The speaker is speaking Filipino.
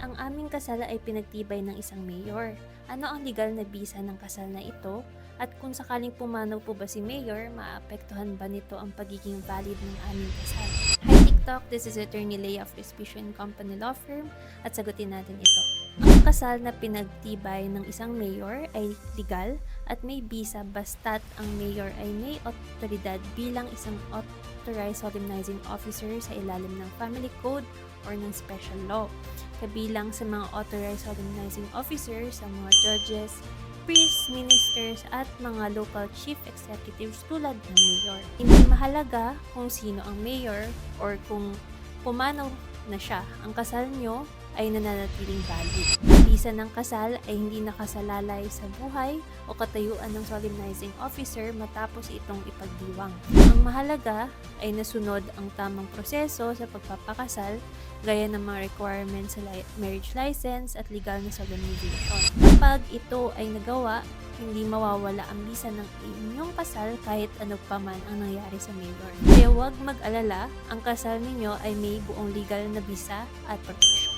Ang aming kasal ay pinagtibay ng isang mayor. Ano ang legal na bisa ng kasal na ito? At kung sakaling pumanaw po ba si mayor, maapektuhan ba nito ang pagiging valid ng aming kasal? Hi TikTok, this is Attorney Leia of Respicio Company Law Firm at sagutin natin ito. Ang kasal na pinagtibay ng isang mayor ay legal at may bisa basta't ang mayor ay may otoridad bilang isang authorized solemnizing officer sa ilalim ng Family Code or ng special law. Kabilang sa mga authorized solemnizing officers sa mga judges, priests, ministers, at mga local chief executives tulad ng mayor. Hindi mahalaga kung sino ang mayor or kung pumanaw na siya. Ang kasal nyo ay nananatiling valid. Bisa ng kasal ay hindi nakasalalay sa buhay o katayuan ng solemnizing officer matapos itong ipagdiwang. Ang mahalaga ay nasunod ang tamang proseso sa pagpapakasal gaya ng mga requirements sa li- marriage license at legal na solemnization. Kapag ito ay nagawa, hindi mawawala ang bisa ng inyong kasal kahit ano pa man ang nangyari sa mayor. Kaya huwag mag-alala, ang kasal ninyo ay may buong legal na bisa at protection.